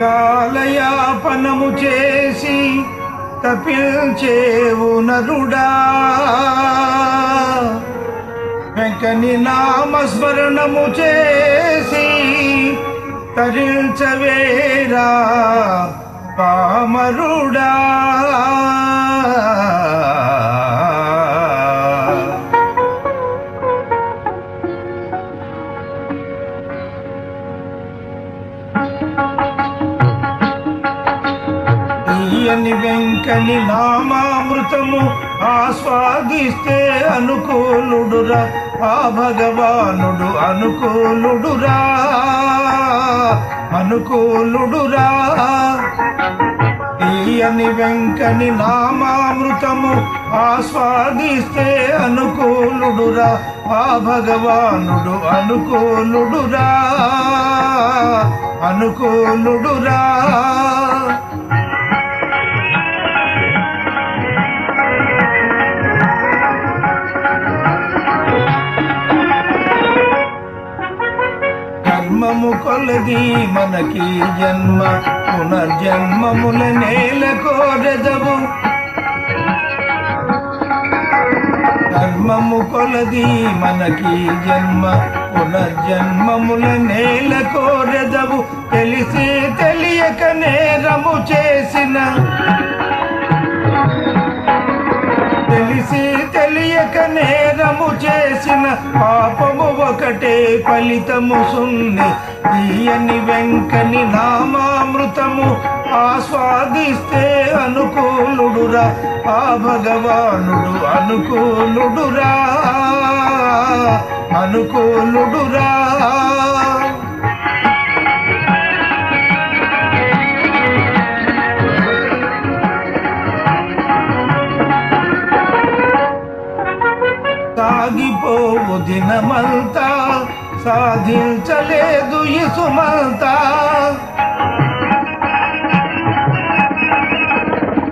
కాలయాపనము చేసి తపిల్చేవు నరుడా. వెంకని నామస్మరణము చేసి తరించవేరా పామరుడా. తీయని వెంకని నామామృతము ఆస్వాదిస్తే అనుకూలుడురా. ఆ భగవానుడు అనుకూలుడురా. అనుకూలుడురా. తీయని వెంకని నామామృతము ఆస్వాదిస్తే అనుకూలుడురా. ఆ భగవానుడు అనుకూలుడురా. అనుకూలుడురా. జన్మము కొలది మనకి జన్మ పునర్జన్మముల నేల కోరెదవు. కర్మము కొలది మనకి జన్మ పునర్జన్మముల నేల కోరెదవు. తెలిసి తెలియక నేరము చేసిన తెలిసి తెలియక నేరము చేసిన పాపము ఒక్కటే ఫలితము సున్ని. తీయని వెంకని నామామృతము ఆస్వాదిస్తే అనుకూలుడురా. ఆ భగవానుడు అనుకూలుడురా. అనుకూలుడురా. సాగిపోవు దినమంతా సాధించలేదు ఇసుమంతా.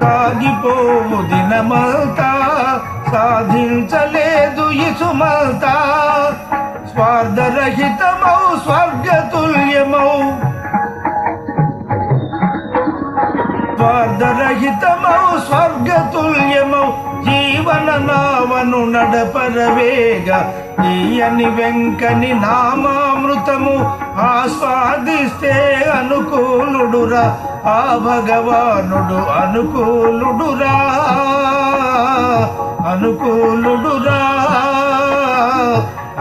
సాగిపోవు దినమంతా సాధించలేదు ఇసుమంతా. స్వార్థరహితమౌ స్వర్గతుల్యమౌ స్వార్థరహితమౌ స్వర్గతుల్యమౌ జీవన నామను నడపరవేగ ఈయని వెంకని నామామృతము ఆస్వాదిస్తే అనుకూలుడురా ఆ భగవానుడు అనుకూలుడురా అనుకూలుడురా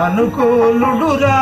అనుకూలుడురా.